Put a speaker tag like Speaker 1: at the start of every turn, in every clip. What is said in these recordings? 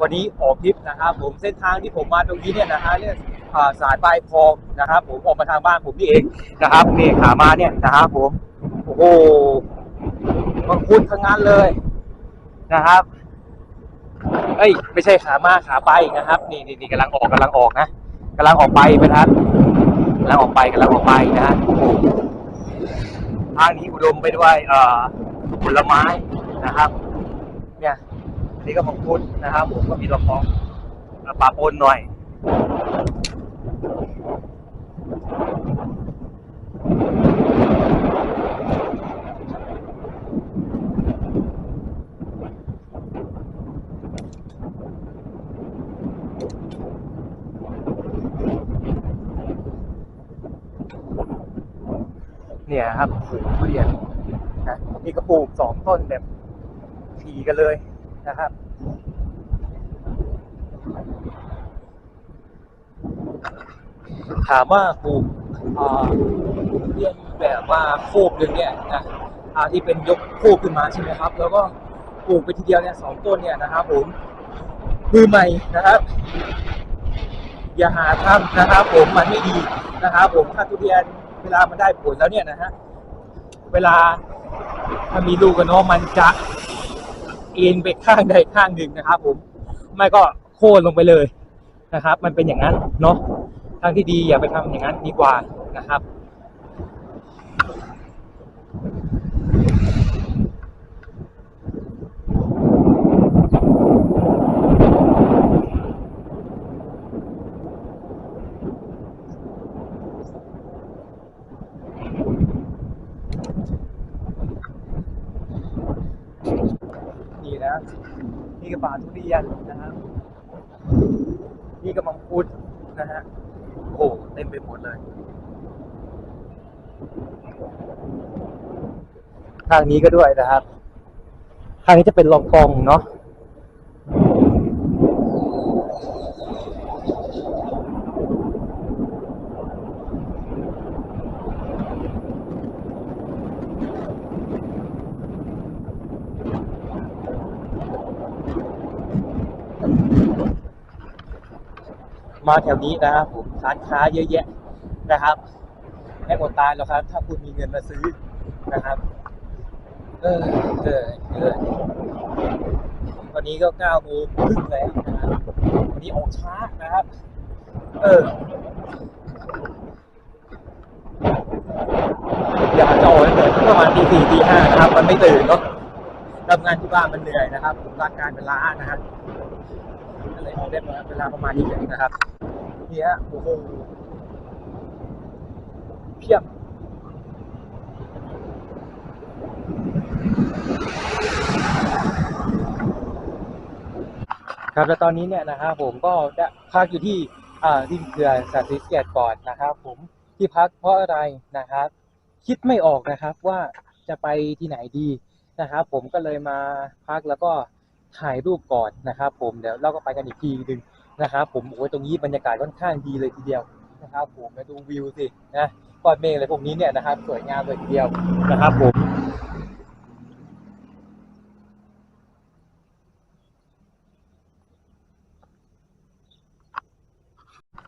Speaker 1: วันนี้ออกทริปนะครับผมเส้นทางที่ผมมาตรงนี้เนี่ยนะฮะเนี่ยสายปลายคลองนะครับ ผมออกมาทางบ้านผมนี่เองนะครับนี่ขามาเนี่ยนะครับผมโอ้โหมังคุดทั้งนั้นเลยนะครับ เอ้ย ไม่ใช่ขามาขาไปนะครับ นี่นี่นี่กำลังออกกำลังออกนะกำลังออกไปนะครับกำลังออกไปกำลังออกไปนะฮะทางนี้อุดมไปด้วยเอ่อผลไม้นะครับ นี่ก็มังคุดนะครับ ผมก็มีลำพองปลาปนหน่อยเนี่ยครับปลูกทุเรียนนะนี่ก็ปลูกสองต้นแบบทีกันเลย นะครับ ถามว่าปลูกอ่าทุเรียนแบบว่าโคบหนึ่งเนี่ยนะที่เป็นยกโคบขึ้นมาใช่ไหมครับ แล้วก็ปลูกไปทีเดียวเนี่ยสองต้นเนี่ยนะครับผมมือใหม่นะครับ อย่าหาทำนะครับ ผมมันไม่ดีนะครับ ผมถ้าทุเรียนเวลามันได้ผลแล้วเนี่ยนะฮะเวลาถ้ามีลูกกันเนาะมันจะ เอ็นไปข้างใดข้างหนึ่งนะครับ ผมไม่ก็โค่นลงไปเลยนะครับ มันเป็นอย่างนั้นเนาะทางที่ดีอย่าไปทำอย่างนั้นดีกว่านะครับ นี่นะ นี่ก็ป่าทุเรียนนะฮะนี่ก็มังพุดนะฮะโอ้เต็มไปหมดเลย ทางนี้ก็ด้วยนะครับ ทางนี้จะเป็นลองกองเนาะ มาแถวนี้นะครับผมร้านค้าเยอะแยะนะครับไม่อดตายหรอกครับ ถ้าคุณมีเงินมาซื้อนะครับ เออเออเออตอนนี้ก็เก้าโมงครึ่งแล้วนะครับวันนี้ออกช้านะครับ เอออยากจะออกตั้งแต่ประมาณตีสี่ตีห้านะครับ มันไม่ตื่นเนาะทำงานที่บ้านมันเหนื่อยนะครับร่างกายเป็นล้านะ ครับก็เลยออกได้เวลาประมาณนี้เลยนะครับเนี่ยโอ้โหเพียบครับแล้วตอนนี้เนี่ยนะครับผมก็ได้พักอยู่ที่อ่าริมเขื่อนสัตว์ศรีสะเกษก่อนนะครับ ผมที่พักเพราะอะไรนะครับ คิดไม่ออกนะครับว่าจะไปที่ไหนดีนะครับ ผมก็เลยมาพักแล้วก็ ถ่ายรูปก่อนนะครับ ผมเดี๋ยวเราก็ไปกันอีกทีหนึ่งนะครับ ผมโอ้ยตรงนี้บรรยากาศค่อนข้างดีเลยทีเดียวนะครับ ผมมาดูวิวสินะก้อนเมฆอะไรพวกนี้เนี่ยนะครับ สวยงามเลยทีเดียวนะครับ ผม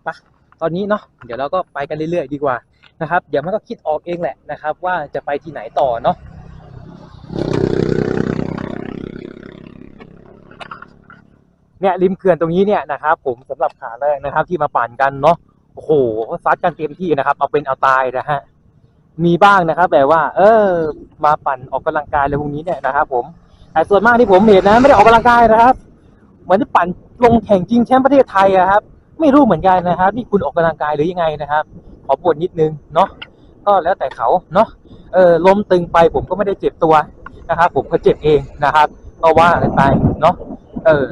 Speaker 1: ไปะตอนนี้เนาะเดี๋ยวเราก็ไปกันเรื่อยๆดีกว่านะครับ เดี๋ยวมันก็คิดออกเองแหละนะครับ ว่าจะไปที่ไหนต่อเนาะ เนี่ยริมเขื่อนตรงนี้เนี่ยนะครับ ผมสำหรับขาแรกนะครับ ที่มาปั่นกันเนาะโอ้โหซัดกันเต็มที่นะครับ เอาเป็นเอาตายนะฮะมีบ้างนะครับแบบว่า เออ มาปั่นออกกำลังกายอะไรพวกนี้เนี่ยนะครับ ผมแต่ส่วนมากที่ผมเห็นนะ ไม่ได้ออกกำลังกายนะครับเหมือนที่ปั่นลงแข่งจริงแชมป์ประเทศไทยอะครับ ไม่รู้เหมือนกันนะครับนี่คุณออกกำลังกายหรือยังไงนะครับ ขอบ่นนิดนึงเนาะก็แล้วแต่เขาเนาะเออล้มตึงไปผมก็ไม่ได้เจ็บตัวนะครับ ผมก็เจ็บเองนะครับก็ว่ากันไปเนาะเออ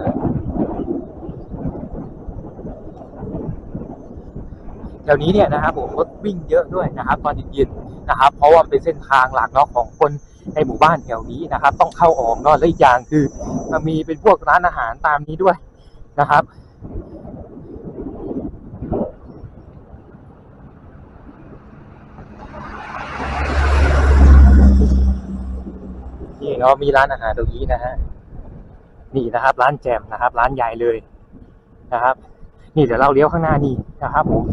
Speaker 1: แถวนี้เนี่ยนะครับผมรถวิ่งเยอะด้วยนะครับตอนเย็นๆนะครับ เพราะว่าเป็นเส้นทางหลักเนาะของคนในหมู่บ้านแถวนี้นะครับ ต้องเข้าออกเนาะและอีกอย่างคือมีเป็นพวกร้านอาหารตามนี้ด้วยนะครับนี่เนาะมีร้านอาหารตรงนี้นะฮะนี่นะครับ ร้านแจมนะครับ ร้านใหญ่เลยนะครับ นี่เดี๋ยวเราเลี้ยวข้างหน้านี่นะครับผม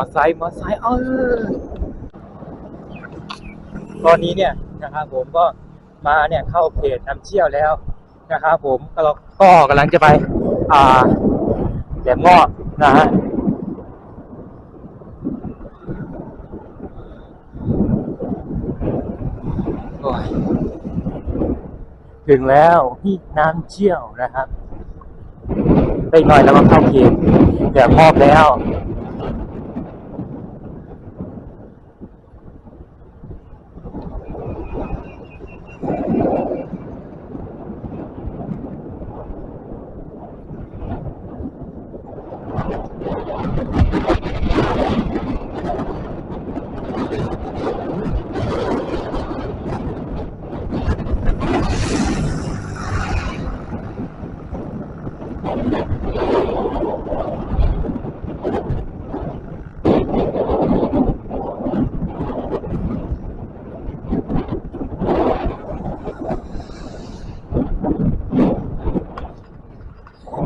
Speaker 1: อไซค์มอไซค์เออตอนนี้เนี่ยนะครับผมก็มาเนี่ยเข้าเพจนำเที่ยวแล้วนะครับผมก็เราก็กำลังจะไป อ่าแหลมงอบนะฮะถึงแล้วที่น้ำเชี่ยวนะครับไปหน่อยแล้วก็เข้าเขตแหลมอบแล้ว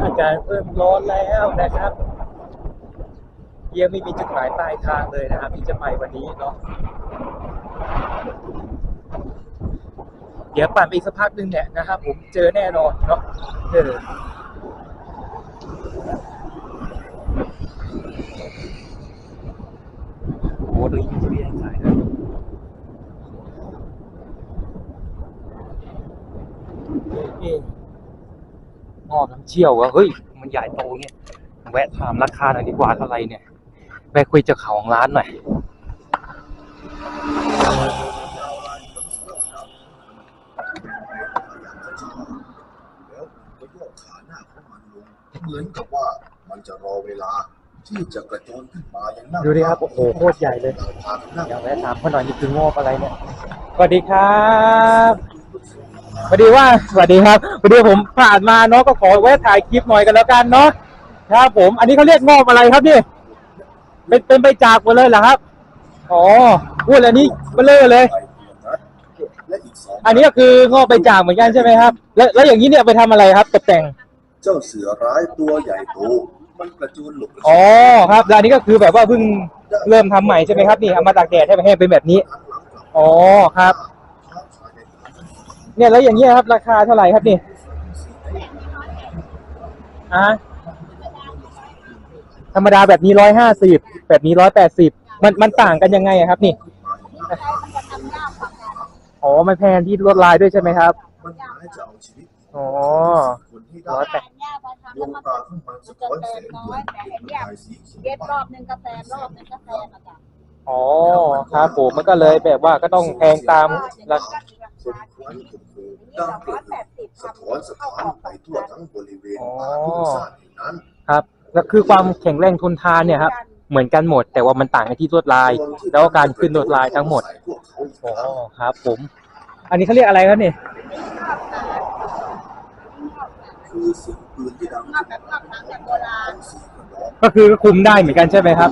Speaker 1: อากาศเริ่มร้อนแล้วนะครับ ยังไม่มีจุดหมายปลายทางเลยนะครับ ที่จะไปวันนี้เนาะเดี๋ยวปั่นไปอีกสักพักหนึ่งเนี่ยนะครับผมเจอแน่นอนเนาะเออโอ้ดูยิ่งจะเรียกสายนะเอ๊ะงอกน้ำเชี่ยววะเฮ้ย มันใหญ่โตเนี่ย แวะถามราคาหน่อยดีกว่าเท่าไหรเนี่ย แวะคุยเจ้าของร้านหน่อย
Speaker 2: แล้วก็โยกขาหน้าของมันลงเหมือนกับว่ามันจะรอเวลา ที่จะกระโจนขึ้นมายังนั่ง
Speaker 1: ดูดิครับโอ้โหโคตรใหญ่เลย
Speaker 2: ทางนั่ง
Speaker 1: เดี๋ยวแวะถามเขาหน่อยนี่คืองอกอะไรเนี่ยสวัสดีครับสวัสดีว่าสวัสดีครับพอดีผมผ่านมาเนาะก็ขอแวะถ่ายคลิปหน่อยกันแล้วกันเนาะครับผม อันนี้เขาเรียกงอกอะไรครับนี่ เป็นเป็นใบจากหมดเลยเหรอครับ อ๋อพูดอันนี้เบลอเลย
Speaker 2: ไปเพียงนัดและอีกสอง
Speaker 1: อันนี้ก็คืองอกใบจากเหมือนกันใช่ไหมครับ แล้วแล้วอย่างนี้เนี่ยเอาไปทำอะไรครับ ตกแต่ง
Speaker 2: เจ้าเสือร้ายตัวใหญ่โตมันกระโจนหลบ
Speaker 1: อ๋อครับแล้วอันนี้ก็คือแบบว่าเพิ่งเริ่มทำใหม่ใช่ไหมครับนี่เอามาตากแดดให้ให้เป็นแบบนี้ อ๋อครับ เนี่ยแล้วอย่างเงี้ยครับ ราคาเท่าไหร่ครับนี่อะ ธรรมดาแบบนี้ร้อยห้าสิบแบบนี้ร้อยแปดสิบมันมันต่างกันยังไงอะครับ นี่อ๋อมันแพงที่ลวดลายด้วยใช่ไหมครับ
Speaker 2: มันหมายจะเอาชีวิต
Speaker 1: อ๋อ
Speaker 2: คนที่
Speaker 1: ร้
Speaker 2: ได้
Speaker 1: อยแปด
Speaker 2: ดวงตาของมันสะท้อนแสงเหมือนลายสีเขียว
Speaker 3: เย็บรอบหนึ่งกาแฟรอบหนึ่งกาแฟอาจารย์
Speaker 1: อ๋อครับผมมันก็เลยแบบว่าก็ต้องแพงตามราคา
Speaker 2: คนควันข่มขู่ดังเกิดสะท้อนสะท้านไปทั่วทั้งบริเวณป่าทุ่งสาแห่งนั้น
Speaker 1: ครับ แล้วคือความแข็งแรงทนทานเนี่ยครับเหมือนกันหมด แต่ว่ามันต่างกันที่ลวดลาย แล้วก็การขึ้นลวดลายทั้งหมดอ๋อครับ ผม อันนี้เขาเรียกอะไรครับเนี่ย
Speaker 2: คือเสียงปืนที่ดัง
Speaker 3: นอกจากนอกจากโบราณ
Speaker 2: เสียงกระร้อง
Speaker 1: ก็คือคุมได้เหมือนกันใช่ไหมครับ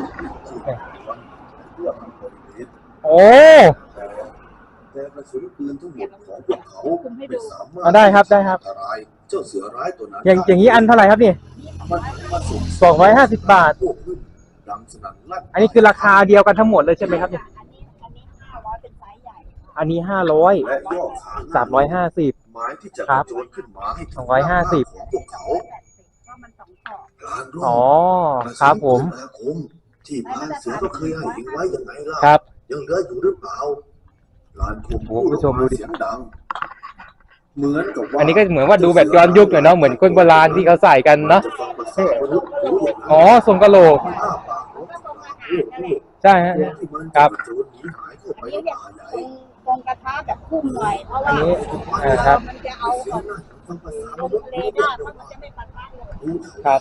Speaker 1: โอ้
Speaker 2: แต่กระสุนปืนทั้งหมดของพวกเขาไม่สามารถ
Speaker 1: ได้ครับได้ครับ
Speaker 2: เจ้าเสือร้ายตัวนั้น
Speaker 1: อย่างอย่างนี้อันเท่าไหร่ครับนี่
Speaker 2: มันมาส่ง
Speaker 1: สองร้อยห้าสิบบาท
Speaker 2: พวกขึ้นดังสนั่นลั่น
Speaker 1: อันนี้คือราคาเดียวกันทั้งหมดเลยใช่ไหมครับเนี่ย
Speaker 3: อันนี้อันนี้ห้าร้อยเป็นไซส์ใหญ่
Speaker 1: อันนี้ห้าร้อย
Speaker 2: และย่อขา
Speaker 1: สามร้อยห้าสิบ
Speaker 2: ไม้ที่จะ
Speaker 1: ครับ
Speaker 2: กระโจนขึ้นมาให้ถึ
Speaker 1: สองร้อยห้าสิบ
Speaker 2: ของพวกเขา
Speaker 3: แปดสิบเพราะมันสองขอบ
Speaker 2: การร่ว
Speaker 1: อ๋อ
Speaker 2: ม
Speaker 1: ครับผม
Speaker 2: อาคมที่พานเสือก็เคยให้ทิ้งไว้ยังไงล่ะ
Speaker 1: ครับ
Speaker 2: ยังเหลืออยู่หรือเปล่าลานคม
Speaker 1: โอ้โหผู้ชมดูดิ
Speaker 2: เสียงดัง เหมือนกับว่า
Speaker 1: อันนี้ก็เหมือนว่าดูแบบย้อนยุคหน่อยเนาะเหมือนคนโบราณที่เขาใส่กันเนาะ
Speaker 2: จะฟังภาษามนุษย์รู้อย่างนั้น
Speaker 1: อ๋อทรงกะโหลก
Speaker 2: มันอ้าปากรถ
Speaker 3: ก็ทรงอา
Speaker 2: พู
Speaker 3: หาร
Speaker 2: ด
Speaker 3: นั่น
Speaker 2: พู
Speaker 3: แห
Speaker 2: ด
Speaker 3: ละ
Speaker 1: ใช่ฮะ
Speaker 2: ก่อนที่มัน
Speaker 1: ครั
Speaker 2: จะ
Speaker 1: บ
Speaker 2: กระโจนหนีหายเข้าไป
Speaker 3: อัน
Speaker 2: ใน
Speaker 3: นี้เนี่ย
Speaker 2: ป่าใหญ่
Speaker 3: ตรงตรงกระทะแบบคุ้มหน่อยเพราะ
Speaker 1: อัน
Speaker 3: ว่า
Speaker 1: นี้อ่าครับ
Speaker 3: มันจะเอา
Speaker 2: เสีย
Speaker 3: องอก
Speaker 2: นั่นฟังภาษา
Speaker 3: ล
Speaker 2: ม
Speaker 3: ง
Speaker 2: นุษย์
Speaker 3: ทะเล
Speaker 2: รู้
Speaker 3: ได้
Speaker 2: อย่าง
Speaker 3: เพ
Speaker 2: เดียว
Speaker 3: ราะมันจะไม่ปะทะเลย
Speaker 2: รู้เถอะ
Speaker 1: ครับ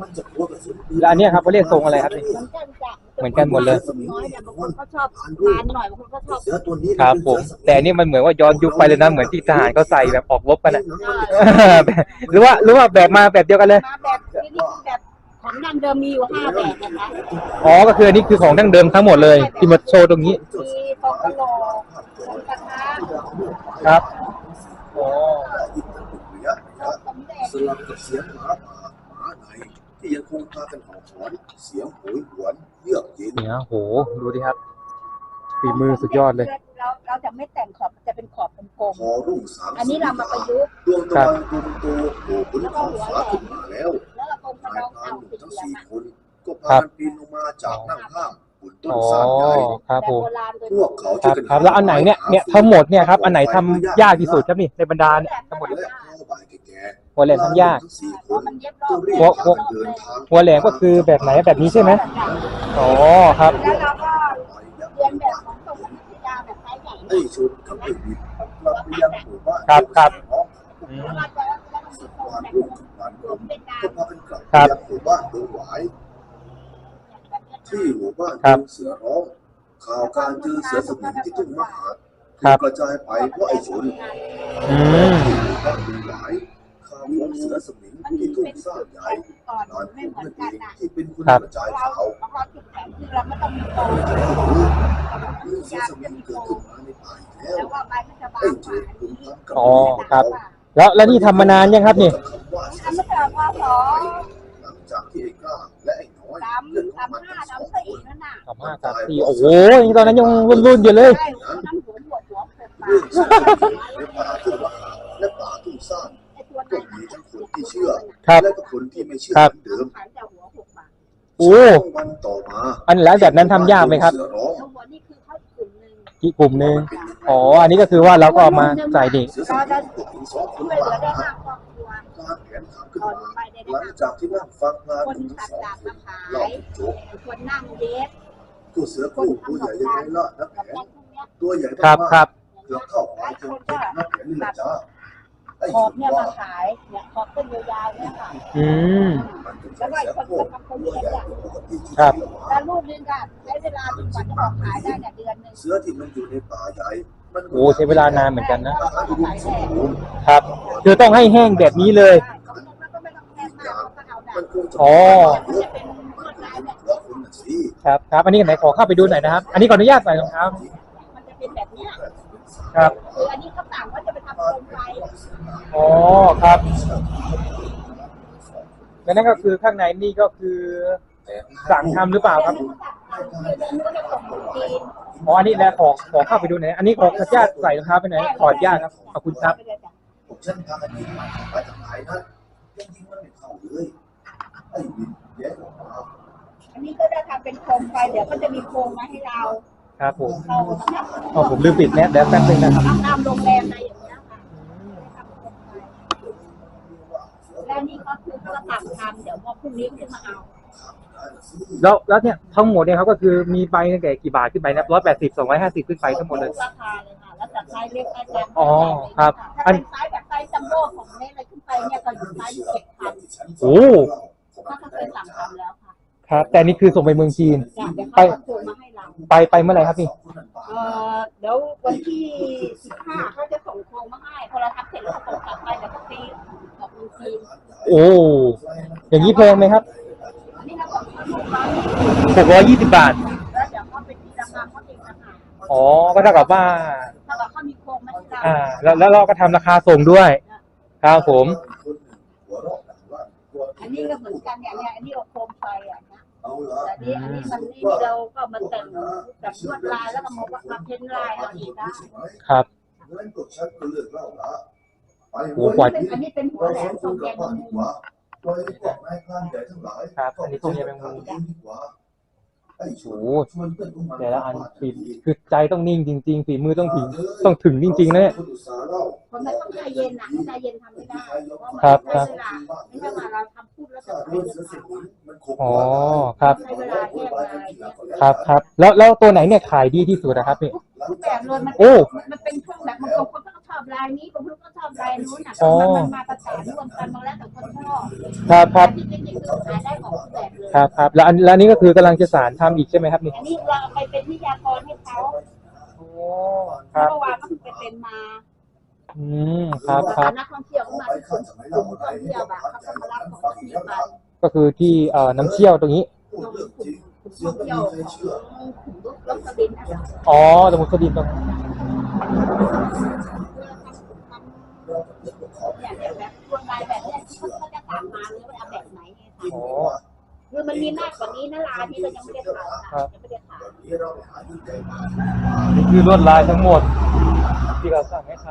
Speaker 2: มันจะกลัวกระสุนปืน
Speaker 1: แล้วอันเนี้ยครับเขาเรียกทรงอะไรครับนี่
Speaker 3: มันก็จะ
Speaker 1: เหมือนกันหมดเลย
Speaker 3: น้อยเนี่ยบางคนก็ชอบทานหน่อยบางคนก็ชอบ
Speaker 2: เสือตัวนี้
Speaker 1: ครับผม แต่อันนี่มันเหมือนว่าย้อนยุคไปเลยนะเหมือนที่ทหารเขาใส่แบบออกรบกันอะหรือว่าหรือว่าแบบมาแบบเดียวกันเลย
Speaker 3: มาแบบนี่คือแบบของดั้งเดิมมีอยู่ห้าแบบนะคะ
Speaker 1: อ๋อก็คืออันนี้คือของดั้งเดิมทั้งหมดเลยที่มาโชว์ตรงนี้
Speaker 3: มีฟองกะโหลกฟองกระทะ
Speaker 1: ครับอ๋อ
Speaker 3: สมเด็จ
Speaker 2: สลับกับเสียงหมาป่าหมาในที่ยังคงพากันเห่าหอนเสียงโหยหวน เยือกเย็น
Speaker 1: เนี่ยโห ดูดิครับฝีมือสุดยอดเลย
Speaker 3: เราเราจะไม่แต่งขอบจะเป็นขอบเป็นกลม
Speaker 2: พอรุ่งสาง
Speaker 3: อันนี้เรามาประยุกต์
Speaker 2: ดวงตะวันกลุ่มโตโผล่พ้นท้องฟ้าขึ้นมาแล้ว
Speaker 3: แล้วเราคงกระ
Speaker 2: นาย
Speaker 3: ดอง
Speaker 2: พราน
Speaker 3: เอา
Speaker 2: หนุ่ม
Speaker 3: ติด
Speaker 2: ทั้ง
Speaker 3: เหลือง
Speaker 2: สี่
Speaker 3: อะ
Speaker 2: คน ก็พากันปีนลงมาจากนั่งห้างบนต้น
Speaker 1: อ๋อ
Speaker 2: สางใหญ่
Speaker 1: ครับผม
Speaker 3: แบบโบราณโดย
Speaker 2: พวกเขา
Speaker 1: ครับครับ แล้วอันไหนเนี่ย เนี่ยทั้งหมดเนี่ยครับ อันไหนทำยากที่สุดครับนี่ในบรรดาเนี่ยทั้งหมด
Speaker 2: และพ่อบ่ายแก่
Speaker 1: หัวแหลมทำยาก
Speaker 2: ทั้งสี่ค
Speaker 3: เพราะ
Speaker 2: น
Speaker 3: มันเย็บรอบ
Speaker 2: ก็รีบ
Speaker 1: หัวหัว
Speaker 2: เดินทาง
Speaker 1: หัวแหลมก็คือแบบไหนแบบนี้ใช่ไหม อ๋อครับ
Speaker 3: แล้วเราก็เรียนแบบของตรงนักวิทยาแบบไซส์ใหญ่
Speaker 2: ไอ้ชุดกับไอ้บิดกลับไปยังหมู่บ้าน
Speaker 1: ครับครับอืม
Speaker 3: แล้วเราจะแล้วเราจะตรง
Speaker 2: บ้าน
Speaker 3: แบบ
Speaker 2: ลูกบ้าน
Speaker 3: หล
Speaker 2: ผ
Speaker 3: ว
Speaker 2: ม
Speaker 3: มเป็นดา
Speaker 2: ก็
Speaker 3: ว
Speaker 2: พากันกลับ
Speaker 1: ครับ
Speaker 2: ยังหมู่บ้านดงหวายที่หมู่บ้าน
Speaker 1: ครับ
Speaker 2: ดงเสือร้องข่าวการเจอเสือสมิงที่ทุ่งมหาด
Speaker 1: ครับ
Speaker 2: กระจายไปเพราะไอ้ชน
Speaker 1: อืม
Speaker 2: ที่หมู่บ้านดงหวาย ข่าวของเสือสมิง
Speaker 3: มัน
Speaker 2: ที่ทุ่ง
Speaker 3: เป็น
Speaker 2: สร้างใหญ่
Speaker 3: ก่อน
Speaker 2: นอน
Speaker 3: ไม่
Speaker 2: คู่
Speaker 3: เหมือ
Speaker 2: เพื่
Speaker 3: น
Speaker 2: อนเอนง
Speaker 3: กันะ
Speaker 2: ที่เป็นคน
Speaker 1: ครับ
Speaker 2: กระจาย
Speaker 3: เรา
Speaker 2: ข่าว
Speaker 3: เราจุดแข็งคือเราไม่ต้องมีโต
Speaker 2: เรื่องเสือสมิงเกิดขึ้นมาในป่าอีกแล้ว
Speaker 3: แล้วว่าใบมันจะบา
Speaker 2: ไอ้
Speaker 3: งก
Speaker 2: โจ
Speaker 3: ว่า
Speaker 2: รคุณทำกับ
Speaker 1: อ๋อครับ แล้วแล้วนี่ทำมานานยังครับนี่
Speaker 2: คำว่าเสื
Speaker 3: อั
Speaker 2: อนส
Speaker 3: ไม่
Speaker 2: มิง
Speaker 3: แต่ว่าสอง
Speaker 2: หลังจากที่ไอ้กล้าและไอ้น้อย
Speaker 3: สาม
Speaker 2: เพื่อนของ
Speaker 3: สาม
Speaker 2: มัน
Speaker 3: ห้า
Speaker 2: ทั้งส
Speaker 3: สา
Speaker 2: อ
Speaker 3: ม
Speaker 2: งคน
Speaker 3: สี่นั่นน่ะ
Speaker 1: สามห้าสามสี่โอ้โหตอนนั้นยังรุ่นๆอยู่เลย
Speaker 3: ใช่น้ำหัวหัวหัวเปิดปา
Speaker 2: เรื่องเสือสมิงในป่าทุ่งมหา ทั้งคนที่เชื่อ
Speaker 1: ครับ
Speaker 2: และก็คนที่ไม่เชื่อ
Speaker 1: ครับ
Speaker 2: เหมือนเดิม
Speaker 3: ขายแต่หัวหกบาท
Speaker 1: โอ้
Speaker 2: วันต่อมา
Speaker 1: อันแล้วแบบนั้นทำยากไหมครับ
Speaker 2: เสือร้อง
Speaker 3: แล้วหัวนี่คือเข้ากลุ่มหนึ่ง
Speaker 1: กี่กลุ่มหนึ่งอ๋ออันนี้ก็คือว่าเราก็เอามาใส่ดิ
Speaker 2: เสือสมิงตกถึงสองค
Speaker 3: ช่
Speaker 2: น
Speaker 3: วยเหลื
Speaker 2: บ้า
Speaker 3: อได้ห้าครอบครัว
Speaker 2: กลางแขนขาขึ้น
Speaker 3: ตอน
Speaker 2: มา
Speaker 3: ไปได้
Speaker 2: หลัง
Speaker 3: ห้า
Speaker 2: จากที่นั่งฟังงาน
Speaker 3: คน
Speaker 2: ทั้ง
Speaker 3: ตัด
Speaker 2: สอง
Speaker 3: ดาบ
Speaker 2: คน
Speaker 3: มาขาย
Speaker 2: เล่าจบ
Speaker 3: คนนั่งเย็บ
Speaker 2: ตัวเสือคู่ตัวใหญ่ยังไงล่ะนักแข
Speaker 3: แบบ
Speaker 2: น
Speaker 3: นั้นพวกเนี้ย
Speaker 2: ตัวใหญ่
Speaker 1: ครับ
Speaker 2: มาก
Speaker 1: ครับ
Speaker 2: เกือบเข้าควายจนเจ็บนักแขนนี่แหละจ้าไอ้
Speaker 3: ขอบ
Speaker 2: ชุด
Speaker 3: เนี่ย
Speaker 2: ว่า
Speaker 3: มาขายเนี่ยขอบต้นยาวๆเนี่ยค่ะ
Speaker 1: อืม
Speaker 2: มันเป็นเสือโคร่งตัวใหญ่กว่าปกติที่
Speaker 1: ครับ
Speaker 2: เสือหวา
Speaker 3: แล้วลูกนึงก็ใช้เวลาจนกว่าจะออกขายได้เนี่ยเดือนหนึ่ง
Speaker 2: เสือที่มันอยู่ในป่าใหญ่มัน
Speaker 1: โอ้ใช้เวลานานเหมือนกันนะ
Speaker 3: แล้วก็ขายแพง
Speaker 1: ครับ คือต้องให้แห้งแบบนี้เลย
Speaker 3: เขาก็ไม่ต้องแพงมากเขาก็เอาได้
Speaker 2: มันคงจะ
Speaker 1: อ๋อ
Speaker 3: มันจะเป็นลวดลายแบบ
Speaker 2: เสือคนน่ะสิ
Speaker 1: ครับครับ อันนี้ไหนขอเข้าไปดูหน่อยนะครับ อันนี้ขออนุญาตใส่รองเท้า
Speaker 3: มันจะเป็นแบบเนี้ย
Speaker 1: ครับ
Speaker 3: คืออันนี้
Speaker 1: อ๋อครับและนั่นก็คือข้างในนี่ก็คือสั่งทำหรือเปล่าครับ
Speaker 3: คือเดินก็จะส่งคนจีน
Speaker 1: อ๋อ อันนี้แหละขอขอเข้าไปดูหน่อย อันนี้ขออนุญาตใส่รองเท้าไปหน่อยขออนุญาตครับ ขอบคุณครับ
Speaker 2: ผมฉันพากันยิงมาไปทางไหนนะยังยิงมันไม่เข้าเลยไอ้บินแย่ออกมา
Speaker 3: อันนี้ก็ได้ทำเป็นโคมไฟเดี๋ยวก็จะมีโคมมาให้เรา
Speaker 1: ครับผม
Speaker 3: เราสำหรับ
Speaker 1: อ๋อผมลืมปิดแมสแล้วแป๊บนึงนะครับ
Speaker 3: ทำตามโรงแรมอะไรอย่างเงี้ยค่ะทำโคมไฟ แล้วนี่ก็คือเขาสั่งทำเดี๋ยวพอพรุ่งนี้ขึ้นมาเอา
Speaker 1: แล้วแล้วเนี่ยทั้งหมดเนี่ยครับก็คือมีใบตั้งแต่กี่บาทขึ้นไปนะร้อยแปดสิบสองร้อยห้าสิบขึ้นไปทั้งหมดเลย
Speaker 3: ราคาเลยค่ะแล้วจากไซส์เล็กไซส์กลาง
Speaker 1: อ๋อครับ
Speaker 3: ถ้าเป็นไซส์แบบไซส์จัมโบ้ของเนสอะไรขึ้นไปเนี่ยก็อยู่ไซส์เจ็ดพัน
Speaker 1: โอ้
Speaker 3: ถ้าเขาเคยสั่งทำแล้วค่ะ
Speaker 1: ครับ แต่นี่คือส่งไปเมืองจีน
Speaker 3: เนี่ยเดี๋ยวเขาจะโทรมาให้เรา
Speaker 1: ไปไปเมื่อไหร่ครับพี่
Speaker 3: เอ่อเดี๋ยววันที่สิบห้าเขาจะส่งโครงมาให้พอเราทำเสร็จแล้วก็ส่งกลับไปเดี๋ยวก็ตีกับเมืองจีน
Speaker 1: โอ้อย่างนี้แพงไหมครับ
Speaker 3: อันนี้เราบอกเขาลูกค้า
Speaker 1: หกร้อยยี่สิบบาท
Speaker 3: แล้วเดี๋ยวเขาเป็นที่ราคาเขาเองนะคะ
Speaker 1: อ๋อ ก็เท่ากับว่า
Speaker 3: ถ้าเกิดเขามีโครงมาให้เรา
Speaker 1: อ่า แล้วแล้วเราก็ทำราคาส่งด้วย ครับผม
Speaker 3: อันนี้ก็เหมือนกันเนี่ยเนี่ยอันนี้เอาโคมไฟอะนะ
Speaker 2: เอาเหรอ
Speaker 3: แต่นี่อันนี้มันนี่เราก็มาแต่งแบบลวดลายแล้วก็มามาเพ้นลายเราอีกนะครับ
Speaker 2: งั้นก็ฉันก็เลิกเล่าละ ไป
Speaker 1: โอ้กว่า
Speaker 3: อันนี้เป็นหัว
Speaker 2: เรา
Speaker 3: แหล
Speaker 2: สอง
Speaker 3: ม
Speaker 2: ค
Speaker 3: ทร
Speaker 2: น
Speaker 3: ง
Speaker 2: ก
Speaker 3: แด
Speaker 2: ลับ
Speaker 3: ง
Speaker 2: บ้านดีกว่าปล่อยให้พวกนายพรานใหญ่ทั้งหลาย
Speaker 1: ครับอันนี้พวกนี้เป็นงู
Speaker 2: ดีกว่าไอ้ช
Speaker 1: โอ้
Speaker 2: วน
Speaker 1: โห
Speaker 2: ชวนเพื่อนของมัน
Speaker 1: แต่ละอันฝีคือใจต้องนิ่งจริง ๆ ฝีมือต้องถึงต้องถึงจริง ๆ นะเนี่ย
Speaker 2: คนอุตส่าห์เล่า
Speaker 3: คนนั้นต้องใจเย็นนะถ้าใจเย็นทำไม่ได้เพราะมัน
Speaker 1: ครับ
Speaker 3: ใช้เวลาไม่ใช่ว่าเราทำพูดแล้วจะ
Speaker 2: ถ้า
Speaker 3: ไป
Speaker 2: โดน
Speaker 3: เรื่
Speaker 2: เสือ
Speaker 3: อย
Speaker 2: สมิงมันคง
Speaker 1: อ๋อครับ
Speaker 3: ใช้เวลาแยกลายเนี่ย
Speaker 1: ครับครับ แล้วแล้วตัวไหนเนี่ยขายดีที่สุดนะครับพี่
Speaker 3: ทุกแบบเลยมัน
Speaker 1: โอ้
Speaker 3: มันเป็นช่วงแบบบางคนก็ต้อง ชอบลายนี้บางคนก็ชอบลายนู้นน่ะ
Speaker 1: อ๋อ
Speaker 3: มันมันมาประสานรวมกันมาแล้วแต่คนชอบ
Speaker 1: ครับครับ
Speaker 3: ที่จริงๆคือขายได้ของทุกแบบเลย
Speaker 1: ครับครับแล้วอันแล้วอันนี้ก็คือกำลังจะสารทำอีกใช่ไหมครับนี่
Speaker 3: อันนี้เราเอาไปเป็นวิทยากรให้เขา
Speaker 1: โอ้ครับ
Speaker 3: เมื่อวานก็เพิ่งไปเป็นมา
Speaker 1: อืมครับครับ
Speaker 3: นักท่องเที่ยวเข้ามาที่กลุ่มกลุ่มท่องเที่ยวแบบเขาก็มารับของที่นี่ไป
Speaker 1: ก็คือที่เอ่อน้ำเชี่ยวตรงนี้
Speaker 2: พูดเรื่องจริง
Speaker 3: กลุ่ม
Speaker 2: เชื่
Speaker 3: ท่
Speaker 2: อ
Speaker 3: อง
Speaker 2: ไม่
Speaker 3: เที่ยว
Speaker 2: มีใคร
Speaker 3: ของ
Speaker 2: เชื่อก
Speaker 3: ลุ่มรถรถกระบินนะคะ
Speaker 1: อ๋อตะมุสดินตรง
Speaker 3: เนี่ยแบบแบบคนลายแบบเนี้ยที่เขาจะสั่งมาเลยว่าเอาแบบไหนไง
Speaker 2: ยิ่ง
Speaker 3: คะ
Speaker 2: กว่า
Speaker 3: คือมันมีมากกว่านี้นะลายที่เรายังไม่ได้ขายค่ะยังไม่ได้ขาย
Speaker 2: วันนี้เราไปหาที่ใจมา
Speaker 1: นี่คือลวดลายทั้งหมด ที่เราสั่งให้ท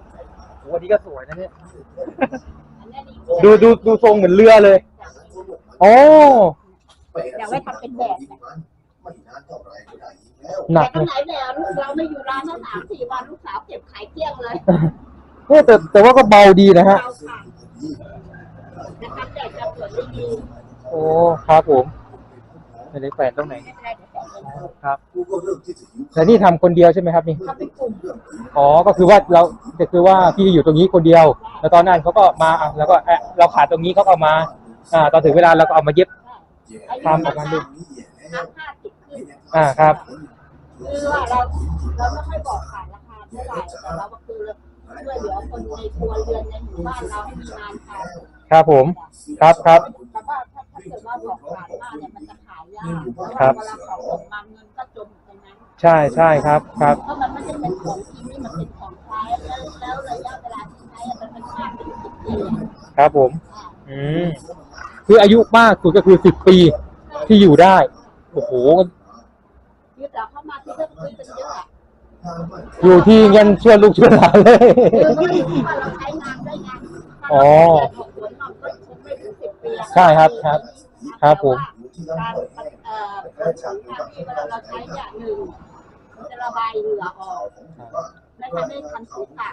Speaker 1: ำโอ้วันนี้ก็สวยนะเนี่ย
Speaker 3: อันนี้ดี
Speaker 1: ดูดูดูทรงเหมือนเรือเลยอ๋อ
Speaker 3: อยากไว้ทำเป็นแบบ
Speaker 2: ไม่นานเท่าไรก็ได้อีกแล้ว
Speaker 1: หนัก
Speaker 3: แต่
Speaker 1: นะ
Speaker 3: ไหนแล้วลูกเราไม่อยู่ร้านตั้งสามสี่วันลูกสาวเก็บขายเกลี้ยงเลย
Speaker 1: เฮ้ยแต่แต่ว่าก็เบาดีนะฮะ
Speaker 3: เราค่ะนะคะแต่จะสวยดี
Speaker 1: โอ้ครับผมไม่ได้แขวนตรงไหน
Speaker 3: ไม่เป็นไรเดี๋ยวแต่งเลย
Speaker 1: ครับ
Speaker 2: กูก็เริ่มที่จะหิว
Speaker 1: แล้วนี่ทำคนเดียวใช่ไหมครับนี่
Speaker 3: เขาเป็นกลุ่ม
Speaker 1: อ๋อ ก็คือว่าเราก็คือว่าพี่อยู่ตรงนี้คนเดียว แล้วตอนนั้นเขาก็มาอะแล้วก็เอ๊ะเราขาดตรงนี้เขาก็เอามา อ่า ตอนถึงเวลาเราก็เอามาเย็บทำออกมาดู
Speaker 3: ห้าห้าสิบขึ้น
Speaker 1: อ่า ครับ
Speaker 3: คือว่าเราเราไม่ค่อยบอกขายราคาเท่าไหร่แต่เราก็คือ ช่วยเหลือคนในครัวเรือนในหมู่บ้านเราให้มีงานทำ
Speaker 1: ครับผม ครับครับ
Speaker 3: แต่ว่าถ้าถ้าเกิดว่าบอกขายมากเนี่ยมันจะขายยากเพราะ
Speaker 1: ครั
Speaker 3: ว่า
Speaker 1: บ
Speaker 3: เวลาของส่งมาเงินก็จมอยู่ในนั้น
Speaker 1: ใช่ใช่ครับครับ
Speaker 3: เพราะมันไม่ใช่เป็นของกินนี่มันเป็นของใช้แล้วแล้วระยะเวลาที่ใช้อะมันเป็นมากเป็นสิบปีอะ
Speaker 1: ครับผม อืมคืออายุมากสุดก็คือสิบปีที่อยู่ได้ โอ้โห
Speaker 3: คือแต่เข้ามาที่เรื่องคุยกันเยอะอะ
Speaker 1: อยู่ที่เงินช่วยลูกช่วยหลานเลย
Speaker 3: คือมันอยู่ที่ว่าเราใช้งานได้ไง
Speaker 1: อ๋อ
Speaker 3: ของสวนเราก็คงไม่ถึงสิบปีอะ
Speaker 1: ใช่ครับครับ ครับผม
Speaker 3: การเอ่อผลของการที่เวลาเราใช้เนี่ยหนึ่งมันจะระบายเหงื่อออกไม่ทำให้คันศีรษะ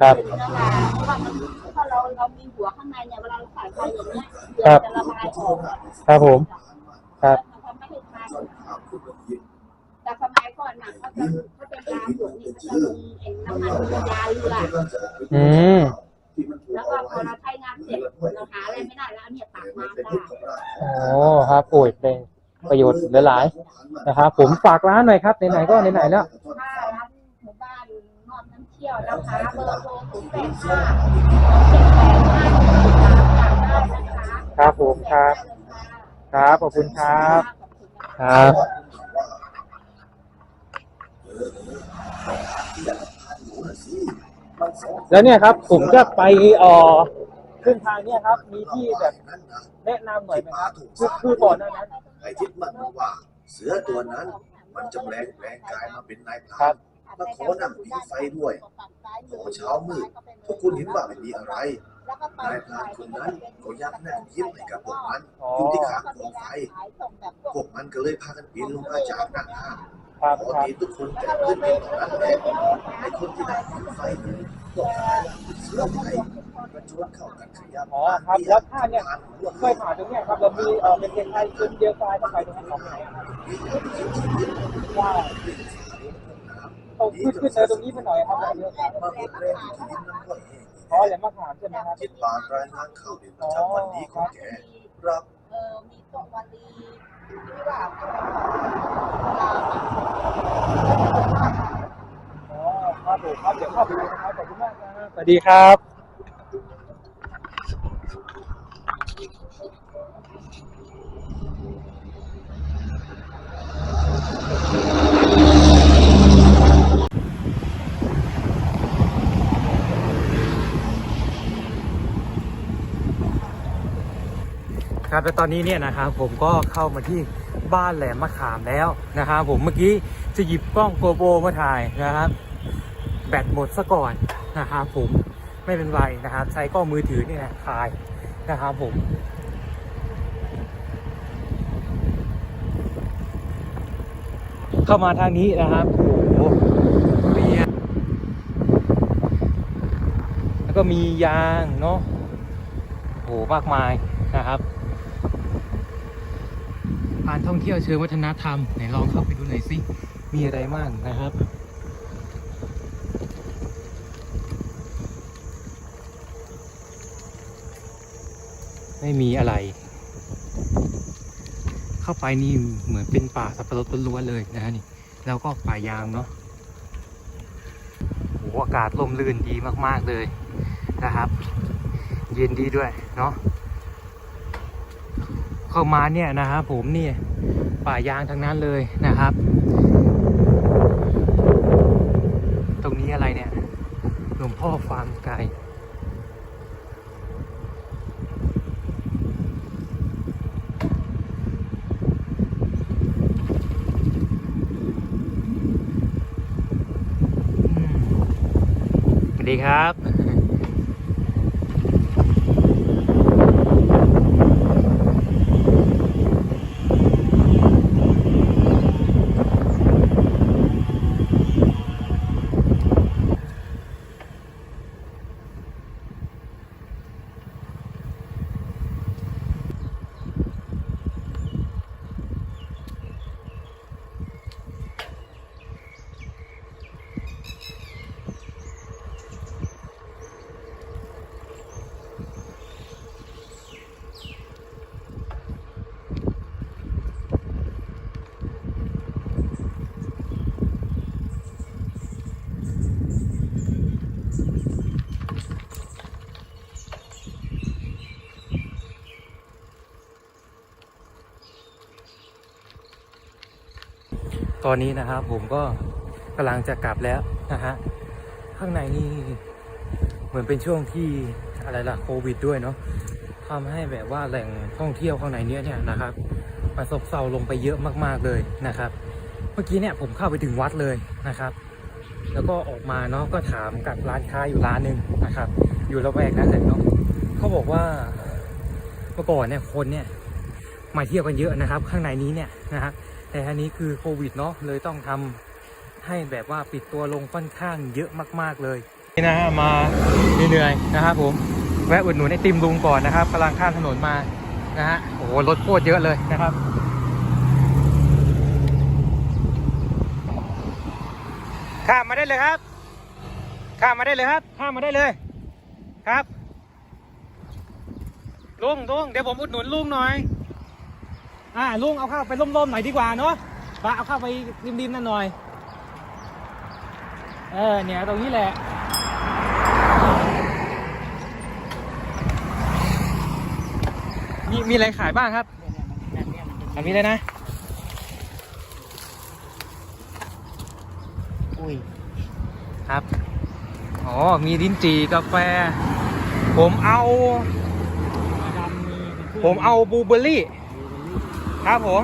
Speaker 1: ครับ
Speaker 3: เวลาเพราะว่ามันถ้าเราเรามีหัวข้างในเนี่ยเวลาเราใส่ไปอย่างเงี้ยเหงื่
Speaker 1: ครั
Speaker 3: อบจะระบายออกอะ
Speaker 1: ครับผม ครับ
Speaker 3: มันทำให้ทานแต่สมัยก่อนน่ะเขาจะเขาจะยาสวนนี่เขาจะลงเอ็นน้ำมันยาเรือ
Speaker 1: อืม
Speaker 3: แล้วก็พอเราใช้งานเสร็จเราหาอะไรไม่ได้แล้วเนี่ยตักน้ำได้
Speaker 1: อ๋อครับโอ้ยเป็นประโยชน์หลายๆนะครับผมฝากร้านหน่อยครับไหนๆก็ไหนๆแล้ว
Speaker 3: ถ้าร้านหมู่บ้านนอดน้ำเชี่ยวนะคะเบอร์โทรศูนย์แปดห้าเจ็ดแปดห้าสามสามได้นะคะ
Speaker 1: ครับผมครับ ครับขอบคุณครับ ครับ แล้วเนี่ยครับผมจะไปเอ่อเส้นทางเนี่ยครับ มีที่แบบแนะนำหน่อยไหมครับคือคือก่อนหน้านั้น
Speaker 2: ไอ้ทิศมันว่า เสือตัวนั้น มันจะแปลงแปลงกายมาเป็นนายพ
Speaker 1: รา
Speaker 2: นมาขอนั่งผิงไฟด้วยพอเช้ามืดทุกคนเห็นว่าไม่มีอะไรนายพรานคนนั้นก็ยักหน้ายิ้มให้กับพวกมัน
Speaker 1: อ
Speaker 2: ยู่ที่ขางกองไฟพวกมันก็เลยพากันปีนลงมาจากหน้าห้าง
Speaker 1: ครับ
Speaker 2: ปก
Speaker 1: ครับ
Speaker 2: ติทุกคนแต่ขึ้นเป็นตรงนั้นแหละไอ้คนที่นั่งผิงไฟก็เสือไฟกระโจนเข้ากันขยับ
Speaker 1: อ๋อครับแล้วถ้าเนี่ยเคยผ่านตรงเนี้ยครับเรามีเอ่อเป็นเพลงไทยจนเดียวกายเข้าไปตรงนั้นของไหนครับว้าวตรงขึ้นขึ้นเลยตรงนี้ไปหน่อยครับเดี๋ยวครับ
Speaker 2: มาหมดแรงที่ดินน้ำก็แห้ง
Speaker 1: อ๋อแหลมมะขามใช่ไหมครับ
Speaker 2: คิดบานรายงานข่าวเด่นประจำวันนี้ของแกรับ
Speaker 3: เออมีตรงวันดีที่ว่า
Speaker 1: อ๋อ ครับผมครับเดี๋ยวเข้าไปดูนะครับขอบคุณมากครับสวัสดีครับ ครับแล้วตอนนี้เนี่ยนะครับผมก็เข้ามาที่บ้านแหลมมะขามแล้วนะครับผมเมื่อกี้จะหยิบกล้องโกโปรมาถ่ายนะครับ แบตหมดซะก่อนนะครับผมไม่เป็นไรนะครับ ใช้กล้องมือถือนี่แหละถ่ายนะครับผมเข้ามาทางนี้นะครับโอ้โหเบีแล้วก็มียางเนาะโอ้โหมากมายนะครับานท่องเที่ยวเชิงวัฒนธรรมไหนลองเข้าไปดูหน่อยสิมีอะไรบ้างนะครับไม่มีอะไร เข้าไปนี่เหมือนเป็นป่าสับปะรดล้วนเลยนะฮะนี่แล้วก็ป่ายางเนาะโหอากาศลมลื่นดีมากๆเลยนะครับ เย็นดีด้วยเนาะ เข้ามาเนี่ยนะครับผมนี่ป่ายางทั้งนั้นเลยนะครับ ตรงนี้อะไรเนี่ยหลวงพ่อฟาร์มไก่สวัสดีครับ ตอนนี้นะครับผมก็กำลังจะกลับแล้วนะฮะข้างในนี่เหมือนเป็นช่วงที่อะไรล่ะโควิดด้วยเนาะทำให้แบบว่าแหล่งท่องเที่ยวข้างในเนี้ยเนี่ยนะครับมันซบเซาลงไปเยอะมากๆเลยนะครับ เมื่อกี้เนี่ยผมเข้าไปถึงวัดเลยนะครับ แล้วก็ออกมาเนาะก็ถามกับร้านค้าอยู่ร้านหนึ่งนะครับ อยู่ละแวกนั้นแหละเนาะเขาบอกว่าเมื่อก่อนเนี่ยคนเนี่ยมาเที่ยวกันเยอะนะครับ ข้างในนี้เนี่ยนะครับ แต่อันนี้คือโควิดเนาะเลยต้องทำให้แบบว่าปิดตัวลงค่อนข้างเยอะมากๆเลยนี่นะฮะมาเหนื่อยๆนะครับผมแวะอุดหนุนไอติมลุงก่อนนะครับกำลังข้ามถนนมานะฮะโอ้โหรถโคตรเยอะเลยนะครับข้ามมาได้เลยครับ ข้ามมาได้เลยครับ ข้ามมาได้เลยครับลุงลุงเดี๋ยวผมอุดหนุนลุงหน่อย อ่าลุงเอาเข้าไปร่มๆหน่อยดีกว่าเนาะปาเอาเข้าไปริมๆนั่นหน่อย เออเนี่ยตรงนี้แหละมีมีอะไรขายบ้างครับอันนี้เลยนะ
Speaker 4: อุ้ย
Speaker 1: ครับ อ๋อ มีลิ้นจี่กาแฟ ผมเอา
Speaker 4: ดำมีเป็น
Speaker 1: ผมเอาบลูเบอร์รี่
Speaker 4: บลูเบอร์รี่
Speaker 1: ครับผม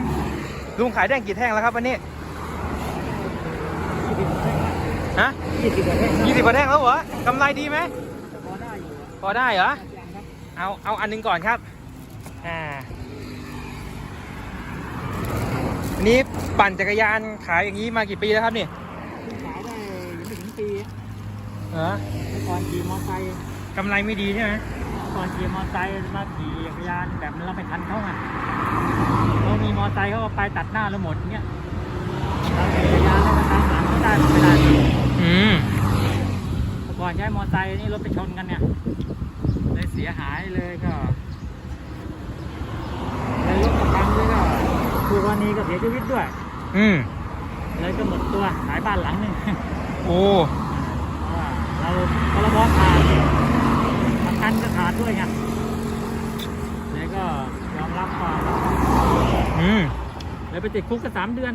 Speaker 1: ลุงขายได้กี่แท่งแล้วครับวันนี้ฮะ
Speaker 4: ยี่สิบกว่าแท่ง
Speaker 1: ยี่สิบกว่าแท่งแล้วเหรอกำไรดีไหม
Speaker 4: พอได้อยู่
Speaker 1: พอได้เหรอ
Speaker 4: ยังครับ
Speaker 1: เอาเอาอันหนึงก่อนครับอ่าอันนี้ปั่นจักรยานขายอย่างนี้มากี่ปีแล้วครับนี่
Speaker 4: เพิ่งขายได้ยังไม่ถึงปี
Speaker 1: เหรอ
Speaker 4: เมื่อก่อนขี่มอเตอร์ไซค์
Speaker 1: กำไรไม่ดีใช่ไหม
Speaker 4: เมื่อ ก่อนขี่มอเตอร์ไซค์มาขี่จักรยานแบบเราไม่ทันเขาไงเขามีมอเตอร์ไซค์เขาก็ไปตัดหน้าเราหมดเงี้ยเราขี่จักรยานแล้วก็ตามหลังเขาได้ไม่ได้
Speaker 1: อืม
Speaker 4: เมื่อก่อนใช้มอเตอร์ไซค์นี่รถไปชนกันเนี่ยเลยเสียหายเลยก็เลยรถกระพังเลยก็คือวันนี้ก็เสียชีวิตด้วย
Speaker 1: อืม
Speaker 4: เลยก็หมดตัวขายบ้านหลังหนึ่ง
Speaker 1: โอ้
Speaker 4: เพราะว่าเราพรบขาด ประกันก็ขาดด้วยไงเลยก็ยอมรับว่า
Speaker 1: อืม
Speaker 4: เลยไปติดคุกก็สามเดือน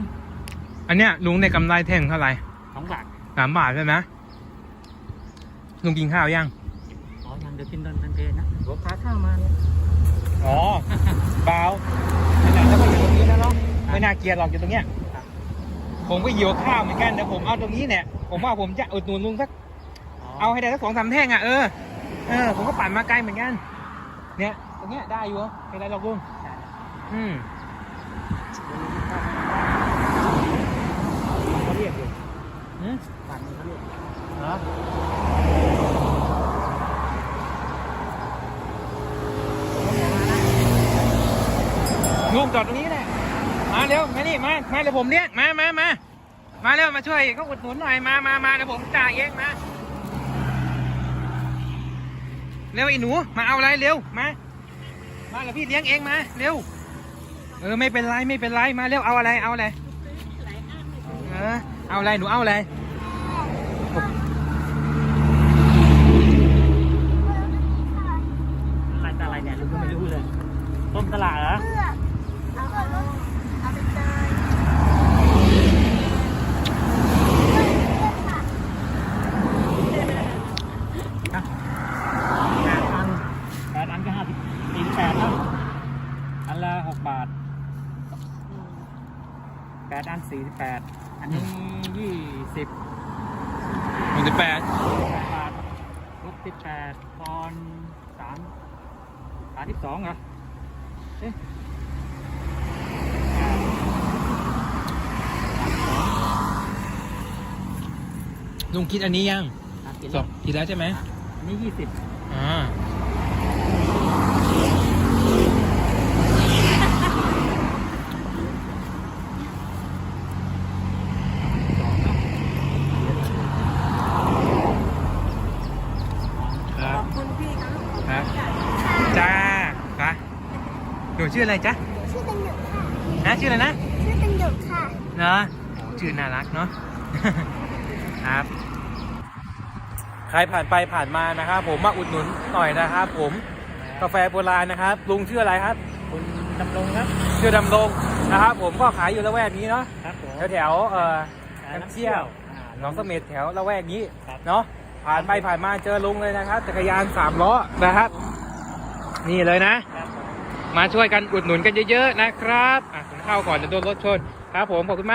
Speaker 1: อันเนี้ยลุงได้กำไรแท่งเท่าไหร่
Speaker 4: สองบาท
Speaker 1: สามบาทใช่ไหมลุงกินข้าวยัง
Speaker 4: อ๋อยังเดี๋ยวกินตอนเพลนนะหัวพาข้าวมาเนี่ย
Speaker 1: อ๋อเปล่านั่นแหละแล้วก็อยู่ตรงนี้นะเนาะไม่น่าเกลียดหรอกอยู่ตรงเนี้ยผมก็หิวข้าวเหมือนกันแต่ผมเอาตรงนี้เนี่ย ผมว่าผมจะอุดหนุนลุงสัก เอาให้ได้สักสองสามแท่งอะเออ เออผมก็ปั่นมาไกลเหมือนกัน เนี่ยตรงเนี้ยได้อยู่ไม่ได้หรอกลุงอืม
Speaker 4: เขาเรียกอยู่
Speaker 1: หืม
Speaker 4: ปั่นเขาเรียก
Speaker 1: เหรอลุงจอดตรงนี้แหละมาเร็วมานี่มา มาเดี๋ยวผมเรียก มามามามาเร็วมาช่วยเขาอุดหนุนหน่อย มามามาเดี๋ยวผมจ่ายเองมา เร็วไอ้หนู มาเอาอะไรเร็ว มา มาแล้วพี่เลี้ยงเองมา เร็ว เออไม่เป็นไรไม่เป็นไรมาเร็วเอาอะไรเอาอะไร เออเอาอะไรหนูเอาอะไร
Speaker 4: อะไรแต่อะไรเนี่ยลุงก็ไม่รู้เลย ต้มสละเหรอ แปดอันแปดอันก็ห้าสิบสี่สิบแปดแล้วอันละหกบาทแปดอันสี่สิบแปดอันนี้ยี่สิบ
Speaker 1: หนึ่งสิบแปด
Speaker 4: แปดบาทลบสิบแปดตอนสามสามสิบสองเหรอเอ๊ะ
Speaker 1: ลุ งคิดอันนี้ยัง
Speaker 4: อะกิน
Speaker 1: ส
Speaker 4: แล้
Speaker 1: อ
Speaker 4: ว
Speaker 1: งคิดแล้วใช่ไหม
Speaker 4: อันนี้ยี่สิบ
Speaker 1: อ่าครับ
Speaker 3: คุณพี่นะ
Speaker 1: ครับ จ้าไปหนูชื่ออะไรจ๊ะ
Speaker 3: ชื่อตังหยกค่ะ
Speaker 1: นะชื่ออะไรนะ
Speaker 3: ชื่อตังหยกค่ะ
Speaker 1: เนาะชื่อน่ารักเนาะครับ ใครผ่านไปผ่านมานะครับ ผมมาอุดหนุนหน่อยนะครับ ผมกาแฟโบราณนะครับลุงชื่ออะไรครับ
Speaker 4: คุณดำรงครับ
Speaker 1: ชื่อดำรงนะครับผมก็ขายอยู่ละแวกนี้เนาะ
Speaker 4: ครับผม
Speaker 1: แถวแถวๆเอ่อ
Speaker 4: อ่า
Speaker 1: น้ำเชี่ยว
Speaker 4: อ่า
Speaker 1: หนองเสม็ดแถวละแวกนี้
Speaker 4: ครับ
Speaker 1: เนาะผ่านไปผ่านมาเจอลุงเลยนะครับจักรยานสามล้อนะครับ นี่เลยนะ
Speaker 4: ครับผม
Speaker 1: มาช่วยกันอุดหนุนกันเยอะๆนะครับอะผมเข้าก่อนจะโดนรถชนครับผมขอบคุณมาก